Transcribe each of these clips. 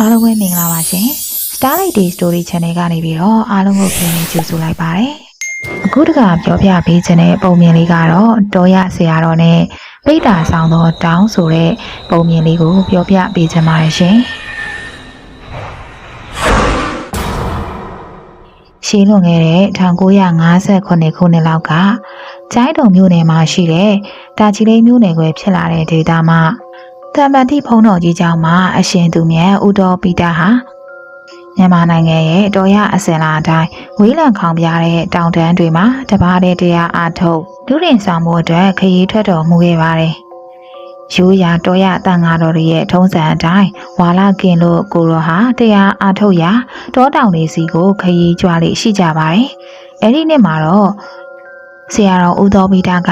အားလုံးပဲမင်္ဂလာပါရှင် Starlight Day Story Channel ကနေပြီးတော့အားလုံးကိုပြန်လည်ကြိုဆိုလိုက်ပါတယ်အခုတခါပြောပြပေးခြင်းတဲ့ပုံမြင်လေးကတော့တော်ရဆရာတော်နဲ့ပိဋ္ဌာဆောင်သောတောင်းဆိုတဲ့ပုံမြင်လေးကိုပြောပြပေးခြင်းပါတယ်ရှင်ရှင်းလွန်ခဲ့တဲ့1958ခုနှစ်လောက်ကကျိုင်းတုံမြို့နယ်မှာရှိတဲ့တာချီလိန်မြို့နယ်ကွယ်ဖြစ်လာတဲ့ဒေသမှာ တမ္ပတိဖုံးတော်ကြီးကျောင်းမှာအရှင်သူမြတ်ဥတော်ပိတာဟာမြန်မာနိုင်ငံရဲ့တော်ရအစင်လာအတိုင်းဝေးလံခေါင်ပြတဲ့တောင်တန်းတွေမှာတပါးတဲ့တရားအားထုတ်လူရင်ဆောင်မှုအတွက်ခရီးထွက်တော်မူခဲ့ပါတယ်။ရိုးရာတော်ရတန်ဃာတော်တွေရဲ့ထုံးစံအတိုင်းဝါလာကင်လို့ကိုရောဟာတရားအားထုတ်ရာတောတောင်တွေစီကိုခရီးကြွားလေးရှိကြပါတယ်။အဲ့ဒီနေ့မှာတော့ ဆရာတော်ဦးတော်ပီတာက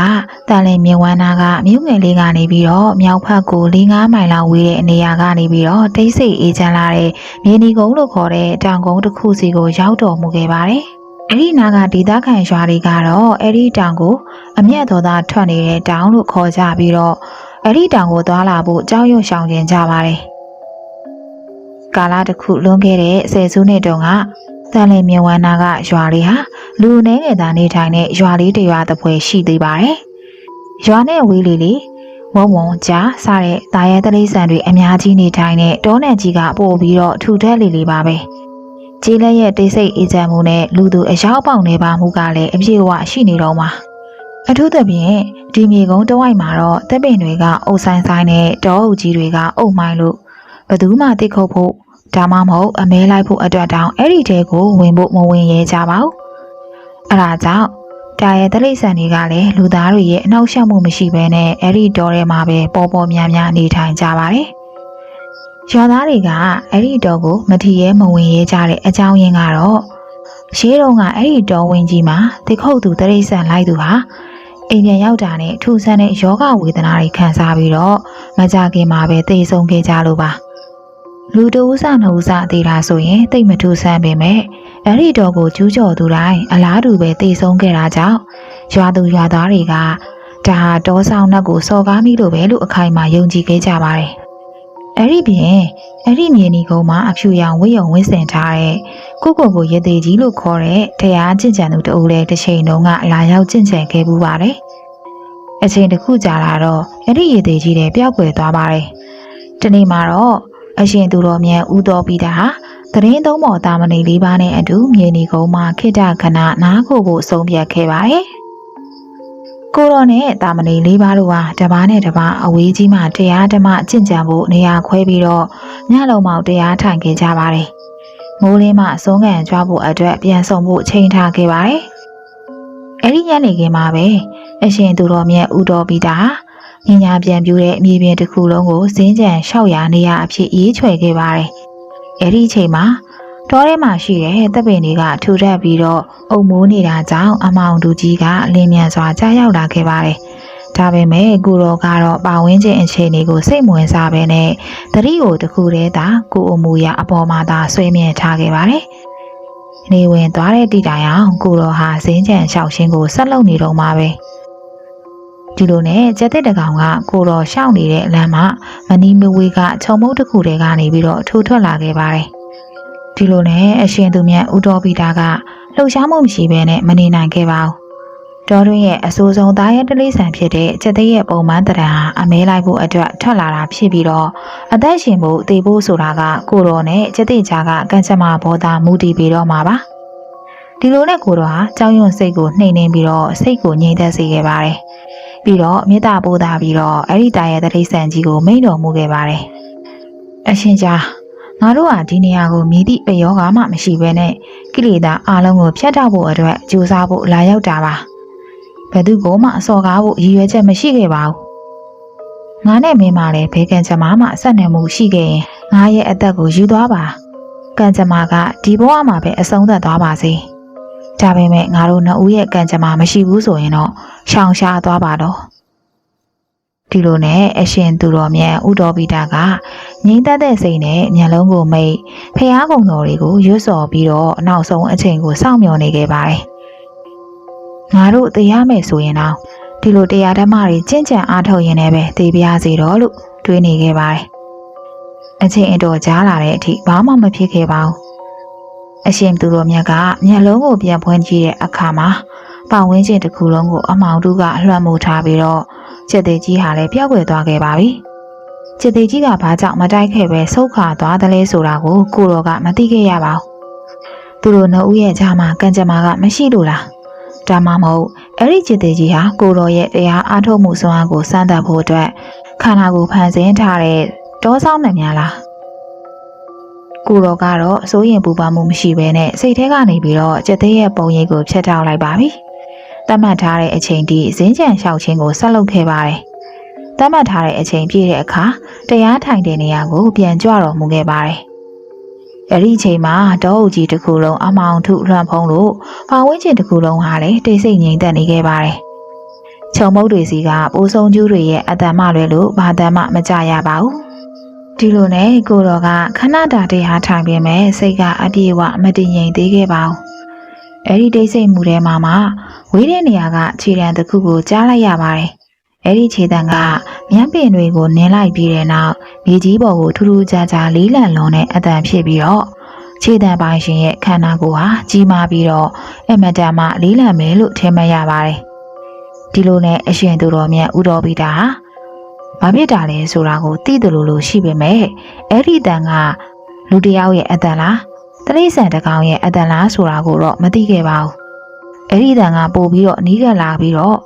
တန်လင်မြဝန်းနာကမြို့ငယ်လေးကနေပြီးတော့မြောက်ဖက်ကို၄၅မိုင်လောက်ဝေးတဲ့နေရာကနေပြီးတော့တိတ်ဆိတ်အေးချမ်းလာတဲ့မြေနီကုန်းလို့ခေါ်တဲ့တောင်ကုန်းတစ်ခုစီကိုရောက်တော်မူခဲ့ပါတယ်။အဲ့ဒီနာကဒေသခံရွာတွေကတော့အဲ့ဒီတောင်ကိုအမျက်တော်သားထွက်နေတဲ့တောင်လို့ခေါ်ကြပြီးတော့အဲ့ဒီတောင်ကိုသွားလာဖို့ကြောက်ရွံ့ရှောင်ကျင်ကြပါတယ်။ကာလတစ်ခုလွန်ခဲ့တဲ့ဆယ်စုနှစ်တုန်းက တန်လင်မြဝန်းနာကရွာလေးဟာလူအနှဲငယ်သားနေထိုင်တဲ့ရွာလေးတစ်ရွာတစ်ပွဲရှိသေးပါတယ်။ရွာနဲ့ဝေးလေးလေးဝုံဝုံကြားစားတဲ့တာရဲတလိဆန်တွေအများကြီးနေထိုင်တဲ့တောနယ်ကြီးကပို့ပြီးတော့ထူထက်လေးလေးပါပဲ။ကြီးလက်ရဲ့တိတ်ဆိတ်အေးချမ်းမှုနဲ့လူသူအရောက်ပေါင်နေပါမှုကလည်းအပြည့်အဝရှိနေတော့မှာ။အထူးသဖြင့်ဒီမြေကုန်းတဝိုက်မှာတော့တပ်ပင်တွေကအုပ်ဆိုင်ဆိုင်နဲ့တောအုပ်ကြီးတွေကအုပ်မိုင်းလို့ဘယ်သူမှတိတ်ခုတ်ဖို့ ဒါမှမဟုတ်အမဲလိုက်ဖို့အတွက်တောင်အဲ့ဒီတဲကိုဝင်ဖို့မဝင်ရဲကြပါဘူး။အဲ့ဒါကြောင့်တာရဲ့တလိษံတွေကလည်းလူသားတွေရဲ့အနှောက်အယှက်မှုမရှိဘဲနဲ့အဲ့ဒီတောထဲမှာပဲပေါ်ပေါ်များများနေထိုင်ကြပါတယ်။ရွာသားတွေကအဲ့ဒီတောကိုမထီရဲမဝင်ရဲကြတဲ့အကြောင်းရင်းကတော့ရှေးတုန်းကအဲ့ဒီတောဝင်ကြီးမှာတခုတ်သူတလိษံလိုက်သူဟာအိမ်ပြန်ရောက်တာနဲ့ထူဆန်းတဲ့ယောဂဝေဒနာတွေခံစားပြီးတော့မကြခင်မှာပဲသိဆုံးခဲ့ကြလို့ပါ။ လူတဦးစနှုတ်စသေးတာဆိုရင်တိတ်မထူဆန်းပေမဲ့အဲ့ဒီတော့ကိုကျူးကျော်သူတိုင်းအလားတူပဲသိဆုံးခဲ့တာကြောင့်ရွာသူရွာသားတွေကဒါဟာတောဆောင်နှက်ကိုစော်ကားမိလို့ပဲလို့အခိုင်အမာယုံကြည်ခဲ့ကြပါတယ်။အဲ့ဒီပြင်အဲ့ဒီမြေနီကုန်းမှာအဖြူရောင်ဝိယုံဝင်းစင်ထားတဲ့ကိုကိုကိုရေသေးကြီးလို့ခေါ်တဲ့တရားကျင့်ကြံသူတအူလည်းတစ်ချိန်လုံးကလာရောက်ကျင့်ကြံခဲ့ပူပါတယ်။အချိန်တစ်ခုကြာလာတော့အဲ့ဒီရေသေးကြီးတွေပျောက်ကွယ်သွားပါတယ်။ဒီနေ့မှာတော့ အရှင်သူတော်မြတ်ဦးတော်ပြီးတာဟာသတင်းသုံးပေါ်တာမဏိလေးပါးနဲ့အတူမြေနီကုန်းမှာခိတ္တခဏနားခိုဖို့ဆုံးဖြတ်ခဲ့ပါတယ်။ကိုရောနဲ့တာမဏိလေးပါးတို့ဟာတပားနဲ့တပားအဝေးကြီးမှတရားဓမ္မကျင့်ကြံဖို့နေရာခွဲပြီးတော့ညလုံးမောက်တရားထိုင်ခဲ့ကြပါတယ်။မိုးလင်းမှအဆုံးခံကြွားဖို့အတွက်ပြန်ဆောင်ဖို့ချိန်ထားခဲ့ပါတယ်။အဲ့ဒီညနေခင်းမှာပဲအရှင်သူတော်မြတ်ဦးတော်ပြီးတာ ညညာပြန်ပြူတဲ့အမြေပြင်တစ်ခုလုံးကိုစင်းကြံ600နေရာအဖြစ်ရေးချွဲခဲ့ပါတယ်။အဲ့ဒီအချိန်မှာတောထဲမှာရှိတဲ့တပ်ပင်တွေကထူထပ်ပြီးတော့အုံမိုးနေတာကြောင့်အမောင်တူကြီးကအလင်းမြန်စွာကြားရောက်လာခဲ့ပါတယ်။ဒါပေမဲ့ကိုရောကတော့ပါဝင်းချင်းအခြေအနေကိုစိတ်မဝင်စားဘဲနဲ့တတိကိုတစ်ခုတည်းသာကိုအမူအရာအပေါ်မှာသာဆွေးမြဲထားခဲ့ပါတယ်။နေဝင်သွားတဲ့တိတိုင်အောင်ကိုရောဟာစင်းကြံလျှောက်ရှင်းကိုဆက်လုပ်နေတော့မှာပဲ။ ဒီလိုနဲ့ကျက်တဲ့တကောင်ကကိုတော်ရှောက်နေတဲ့အလမ်းမှာမနီမဝေကခြုံမုတ်တစ်ခုတည်းကနေပြီးတော့ထိုးထွက်လာခဲ့ပါတယ်။ဒီလိုနဲ့အရှင်သူမြတ်ဦးတော်ပီတာကလှုပ်ရှားမှုမရှိဘဲနဲ့မနေနိုင်ခဲ့ပါဘူး။တော်တွင်းရဲ့အဆိုးဆုံးသားရဲ့တလေးဆန်ဖြစ်တဲ့ကျက်တဲ့ရဲ့ပုံမှန်တရံဟာအမဲလိုက်ဖို့အတွက်ထွက်လာတာဖြစ်ပြီးတော့အသက်ရှင်ဖို့တည်ဖို့ဆိုတာကကိုတော်နဲ့ကျက်တဲ့ကြားကကံကြမ္မာဘောသားမူတည်ပြီးတော့မှာပါ။ဒီလိုနဲ့ကိုတော်ဟာကြောင်းရွံ့စိတ်ကိုနှိမ်နှင်းပြီးတော့စိတ်ကိုငြိမ်သက်စေခဲ့ပါတယ်။ ပြီးတော့မေတ္တာပို့တာပြီးတော့အဲ့ဒီတာရဲ့တရိษံကြီးကိုမိန့်တော်မူခဲ့ပါတယ်။အရှင်ကြားငါတို့ဟာဒီနေရာကိုမြည်သည့်ပယောဂမှမရှိဘဲနဲ့ကိလေသာအလုံးကိုဖျက်တောက်ဖို့အတွက်ကြိုးစားဖို့လာရောက်တာပါ။ဘယ်သူကမှအစော်ကားဖို့ရည်ရွယ်ချက်မရှိခဲ့ပါဘူး။ငါနဲ့မင်းမလည်းဘေကံကြမ္မာမှဆက်နွယ်မှုရှိခဲ့ရင်ငါရဲ့အသက်ကိုယူသွားပါ။ကံကြမ္မာကဒီဘဝမှာပဲအဆုံးသတ်သွားပါစေ။ဒါပေမဲ့ငါတို့နှစ်ဦးရဲ့ကံကြမ္မာမရှိဘူးဆိုရင်တော့ ရှောင်ရှားသွားပါတော့ဒီလိုနဲ့အရှင်သူတော်မြတ်ဥတော်ပိတာကငိမ့်သက်တဲ့စိတ်နဲ့မျက်လုံးကိုမိတ်ဖះကုံတော်တွေကိုရွတ်စော်ပြီးတော့အနောက်ဆုံးအချိန်ကိုစောင့်မျှော်နေခဲ့ပါတယ်ငါတို့တရားမယ်ဆိုရင်တော့ဒီလိုတရားဓမ္မတွေကျင့်ကြံအားထုတ်ရင်လည်းပဲသိပြရစီတော့လို့တွေးနေခဲ့ပါတယ်အချိန်အတော်ကြားလာတဲ့အထိဘာမှမဖြစ်ခဲ့ပါဘူးအရှင်သူတော်မြတ်ကမျက်လုံးကိုပြန်ဖွင့်ကြည့်တဲ့အခါမှာ ပတ်ဝန်းကျင်တစ်ခုလုံးကိုအမောင်တုကလွှမ်းမိုးထားပြီးတော့ကျက်သေးကြီးဟာလည်းပျောက်ကွယ်သွားခဲ့ပါပြီကျက်သေးကြီးကဘာကြောင့်မတိုက်ခဲ့ပဲဆုတ်ခါသွားတယ်လဲဆိုတာကိုကိုတော်ကမသိခဲ့ရပါဘူးသူတို့နှုတ်ဦးရဲ့ကြားမှာကံကြမ္မာကမရှိလို့လားဒါမှမဟုတ်အဲ့ဒီကျက်သေးကြီးဟာကိုတော်ရဲ့တရားအားထုတ်မှုစွမ်းအားကိုစမ်းသပ်ဖို့အတွက်ခန္ဓာကိုယ်ဖန်ဆင်းထားတဲ့တောဆောင်နေများလားကိုတော်ကတော့အစိုးရင်ပူပါမှုမရှိဘဲနဲ့စိတ်ထဲကနေပြီးတော့ကျက်သေးရဲ့ပုံရိပ်ကိုဖျက်ထောက်လိုက်ပါပြီ တတ်မှတ်ထားတဲ့အချိန်ထိဇင်းကြံလျှောက်ခြင်းကိုဆက်လုပ်ခဲ့ပါတယ်တတ်မှတ်ထားတဲ့အချိန်ပြည့်တဲ့အခါတရားထိုင်တဲ့နေရာကိုပြန်ကြွတော်မူခဲ့ပါတယ်အဲ့ဒီအချိန်မှာတောအုပ်ကြီးတစ်ခုလုံးအမောင်ထုလွှမ်းဖုံးလို့ပါဝင်းကျင်တစ်ခုလုံးဟာလည်းတိတ်ဆိတ်ငြိမ်သက်နေခဲ့ပါတယ်ခြုံမုတ်တွေစီကပိုးဆုံးကျူးတွေရဲ့အတန်မလွဲလို့ဘာတန်မှမကြရပါဘူးဒီလိုနဲ့ကိုတော်ကခဏတာတရားထိုင်ပြင်မဲ့စိတ်ကအပြေအဝမတည်ငြိမ်သေးခဲ့ပါဘူးအဲ့ဒီတိတ်ဆိတ်မှုထဲမှာမှ ဝေးတဲ့နေရာကခြေတံတစ်ခုကိုကြားလိုက်ရပါတယ်အဲ့ဒီခြေတံကမြန်းပင်တွေကိုနင်းလိုက်ပြီးတဲ့နောက်မြေကြီးပေါ်ကိုထူးထူးခြားခြားလေးလံလုံးတဲ့အတန်ဖြစ်ပြီးတော့ခြေတံပိုင်ရှင်ရဲ့ခန္ဓာကိုယ်ဟာကြီးမားပြီးတော့အမတန်မှလေးလံမယ်လို့ထင်မှတ်ရပါတယ်ဒီလိုနဲ့အရှင်သူတော်မြတ်ဥတော်ပိတာဟာဘာဖြစ်တာလဲဆိုတာကိုသိတယ်လို့လို့ရှိပေမဲ့အဲ့ဒီတန်ကလူတစ်ယောက်ရဲ့အတန်လားတရိษံတစ်ကောင်ရဲ့အတန်လားဆိုတာကိုတော့မသိခဲ့ပါဘူး အဲ့ဒီတန်ကပို့ပြီးတော့အနီးကပ်လာပြီးတော့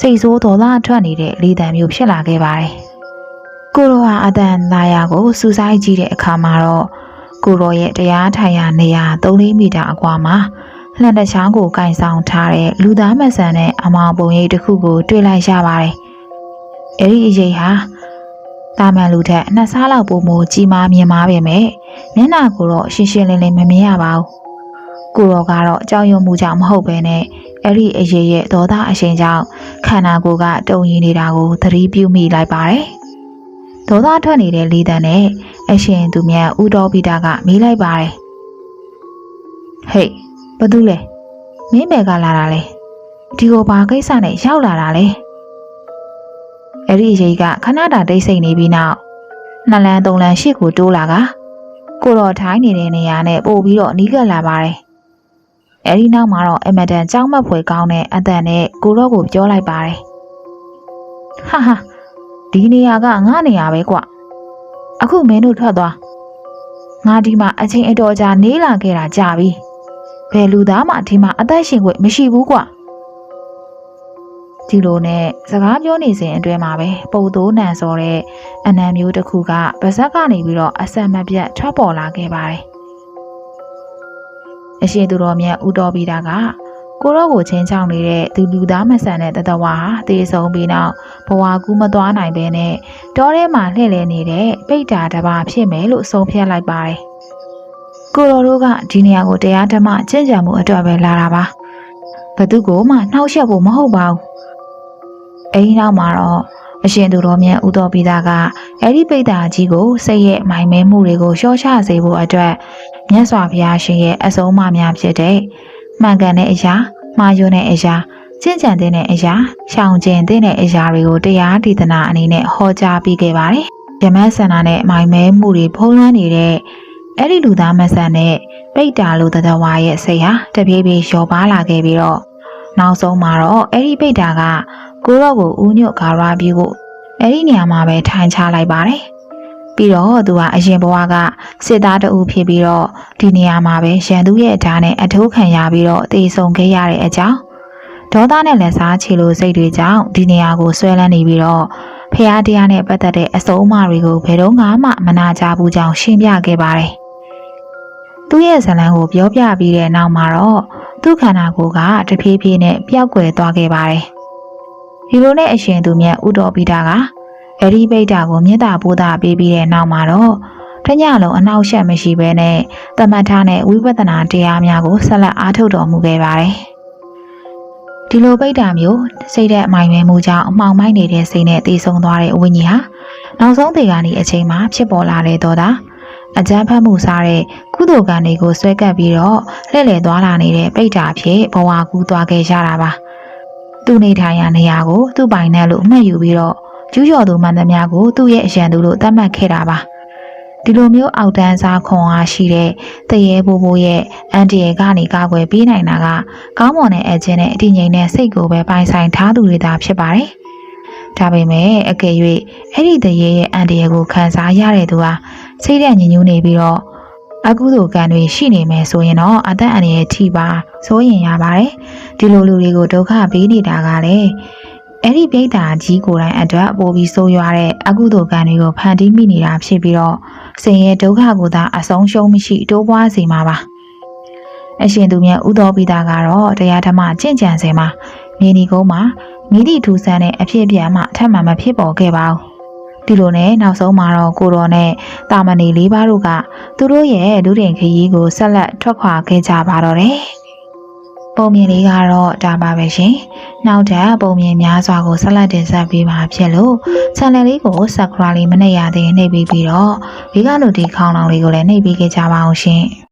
စိတ်ဆိုးဒေါသထွက်နေတဲ့လေတံမျိုးဖြစ်လာခဲ့ပါတယ်။ကိုရောဟာအတန်လာယာကိုစူးစိုက်ကြည့်တဲ့အခါမှာတော့ကိုရောရဲ့တရားထိုင်ရာနေရာ3-4မီတာအကွာမှာလှန်တချောင်းကိုကင်ဆောင်ထားတဲ့လူသားမဆန်တဲ့အမောင်ပုံရိပ်တစ်ခုကိုတွေ့လိုက်ရပါတယ်။အဲ့ဒီအရေးဟာတာမန်လူထက်နှစ်ဆလောက်ပိုမိုကြီးမားမြင်မာပဲမဲ့မျက်နှာကိုတော့ရှင်းရှင်းလင်းလင်းမမြင်ရပါဘူး။ ကိုရောကတော့အကြောင်းရုံမှုကြောင့်မဟုတ်ပဲနဲ့အဲ့ဒီအရေးရဲ့ဒေါသအရှိန်ကြောင့်ခန္ဓာကိုယ်ကတုံရင်းနေတာကိုသတိပြုမိလိုက်ပါတယ်။ဒေါသထွက်နေတဲ့လေးတန်းနဲ့အရှင်သူမြတ်ဦးတော်ပိတာကမေးလိုက်ပါတယ်။ဟေးဘာတူလဲမင်းဘယ်ကလာတာလဲဒီကိုဘာကိစ္စနဲ့ရောက်လာတာလဲအဲ့ဒီအရေးကခဏတာတိတ်ဆိတ်နေပြီးနောက်နှစ်လန်းသုံးလန်းရှစ်ကိုတိုးလာကကိုတော်ထိုင်းနေတဲ့နေရာနဲ့ပို့ပြီးတော့နီးကပ်လာပါတယ် အဲဒီနောက်မှာတော့အမတန်ကြောက်မက်ဖွယ်ကောင်းတဲ့အတန်နဲ့ကိုတော့ကိုပြောလိုက်ပါတယ်ဟာဟာဒီနေရာကငါနေရာပဲကွအခုမင်းတို့ထွက်သွားငါဒီမှာအချင်းအတော်ကြာနေလာခဲ့တာကြာပြီဘယ်လူသားမှဒီမှာအသက်ရှင်ခွင့်မရှိဘူးကွဒီလိုနဲ့စကားပြောနေစဉ်အတွင်းမှာပဲပုတ်သိုးနံစော်တဲ့အနံမျိုးတစ်ခုကပါဇက်ကနေပြီးတော့အဆက်မပြတ်ထွက်ပေါ်လာခဲ့ပါတယ် အရှင်သူတော်မြတ်ဦးတော်ပြီးတာကကိုရောကိုချင်းချောင်းနေတဲ့သူလူသားမဆန်တဲ့တတဝါဟာတေဆုံးပြီးနောက်ဘဝကူးမသွားနိုင်ပဲနဲ့တောထဲမှာလှည့်လည်နေတဲ့ပိတ်တာတစ်ပါးဖြစ်မယ်လို့ဆုံးဖြတ်လိုက်ပါတယ်။ကိုရောတို့ကဒီနေရာကိုတရားဓမ္မကျင့်ကြံမှုအတွက်ပဲလာတာပါ။ဘသူကိုမှနှောက်ယှက်ဖို့မဟုတ်ပါဘူး။အဲဒီနောက်မှာတော့အရှင်သူတော်မြတ်ဦးတော်ပြီးသားကအဲ့ဒီပိတ်တာကြီးကိုစိတ်ရဲ့မိုင်မဲမှုတွေကိုလျှော့ချစေဖို့အတွက် မြတ်စွာဘုရားရှင်ရဲ့အဆုံးအမများဖြစ်တဲ့မှန်ကန်တဲ့အရာမှားယွင်းတဲ့အရာကျင့်ကြံတဲ့အရာရှောင်ကျဉ်တဲ့အရာတွေကိုတရားဒေသနာအနေနဲ့ဟောကြားပေးခဲ့ပါတယ်။ယမတ်ဆန္ဒနဲ့မိုင်မဲမှုတွေဖုံးလွှမ်းနေတဲ့အဲ့ဒီလူသားမဆန်တဲ့ပိတ်တာလူသတ္တဝါရဲ့စိတ်ဟာတပြေးပြေးလျော့ပါလာခဲ့ပြီးတော့နောက်ဆုံးမှာတော့အဲ့ဒီပိတ်တာကကိုတော့ကိုဦးညွတ်ဂါရပြီးကိုအဲ့ဒီနေရာမှာပဲထိုင်ချလိုက်ပါတယ်။ ပြီးတော့သူကအရင်ဘဝကစစ်သားတအုပ်ဖြစ်ပြီးတော့ဒီနေရာမှာပဲရန်သူရဲ့အဓာတ်နဲ့အထိုးခံရပြီးတော့တေဆုံခဲ့ရတဲ့အကြောင်းဒေါသနဲ့လက်စားချေလိုစိတ်တွေကြောင့်ဒီနေရာကိုဆွဲလန်းနေပြီးတော့ဖះတရားနဲ့ပတ်သက်တဲ့အစုံအမတွေကိုဘယ်တော့မှမနာကြဘူးကြောင်းရှင်းပြခဲ့ပါတယ်။သူ့ရဲ့ဇလံကိုပြောပြပြီးတဲ့နောက်မှာတော့သူ့ခန္ဓာကိုယ်ကတဖြည်းဖြည်းနဲ့ပျောက်ကွယ်သွားခဲ့ပါတယ်။ဒီလိုနဲ့အရှင်သူမြတ်ဥတော်ပိတာက အဲ့ဒီပိတ်တာကိုမေတ္တာပို့တာပေးပြီးတဲ့နောက်မှာတော့တညလုံးအနောက်ရှက်မရှိဘဲနဲ့တမထနဲ့ဝိပဿနာတရားများကိုဆက်လက်အားထုတ်တော်မူခဲ့ပါတယ်။ဒီလိုပိတ်တာမျိုးစိတ်တဲ့အမိုင်မဲမှုကြောင့်အမှောင်မိုက်နေတဲ့စိတ်နဲ့တည်ဆုံသွားတဲ့ဝိညာဉ်ဟာနောက်ဆုံးတေကနေအချိန်မှဖြစ်ပေါ်လာတဲ့တော့တာအကြမ်းဖက်မှုစားတဲ့ကုသိုလ်ကံတွေကိုဆွဲကပ်ပြီးတော့လှည့်လည်သွားလာနေတဲ့ပိတ်တာဖြစ်ဘဝကူးသွားခဲ့ရတာပါ။သူ့နေထိုင်ရာနေရာကိုသူ့ပိုင်နဲ့လို့အမှတ်ယူပြီးတော့ ကျူးကျော်သူမှန်သမျှကိုသူ့ရဲ့အရန်သူလို့သတ်မှတ်ခဲ့တာပါဒီလိုမျိုးအောက်တန်းစားခွန်အားရှိတဲ့တရေဘိုးဘိုးရဲ့အန်တီရဲ့ကနေကာကွယ်ပေးနိုင်တာကကောင်းမွန်တဲ့အချင်းနဲ့အတည်ငြိမ်တဲ့စိတ်ကိုပဲပိုင်ဆိုင်ထားသူတွေသာဖြစ်ပါတယ်။ဒါပေမဲ့အကယ်၍အဲ့ဒီတရေရဲ့အန်တီရဲ့ကိုခံစားရတဲ့သူဟာစိတ်ဓာတ်ညစ်ညူးနေပြီးတော့အကုသိုလ်ကံတွေရှိနေမယ်ဆိုရင်တော့အသက်အန္တရာယ်ထိပါစိုးရင်ရပါတယ်။ဒီလိုလူတွေကိုဒုက္ခပေးနေတာကလည်း အဲ့ဒီပြိတ္တာကြီးကိုယ်တိုင်အတွက်ပိုပြီးဆိုးရွားတဲ့အကုသိုလ်ကံတွေကိုဖန်တီးမိနေတာဖြစ်ပြီးတော့ဆင်းရဲဒုက္ခကိုသာအဆုံးရှုံးမရှိတိုးပွားစေမှာပါအရှင်သူမြတ်ဥတော်ပိတာကတော့တရားဓမ္မကျင့်ကြံစေမှာမြေဒီကုန်းမှာမိသည့်ထူဆန်းတဲ့အဖြစ်အပျက်မှအထက်မှမဖြစ်ပေါ်ခဲ့ပါဘူးဒီလိုနဲ့နောက်ဆုံးမှာတော့ကိုတော်နဲ့တာမဏေလေးပါးတို့ကသူတို့ရဲ့ဒုတင်ခရီးကိုဆက်လက်ထွက်ခွာခဲ့ကြပါတော့တယ် ပုံမြင်လေးကတော့ဒါပါပဲရှင်နောက်ထပ်ပုံမြင်များစွာကိုဆက်လက်တင်ဆက်ပေးမှာဖြစ်လို့ channel လေးကို subscribe လေးမနှိပ်ရသေးရင်နှိပ်ပြီးပြီးတော့ဒီကလိုဒီခေါင်းလောင်လေးကိုလည်းနှိပ်ပြီးခဲ့ကြပါအောင်ရှင်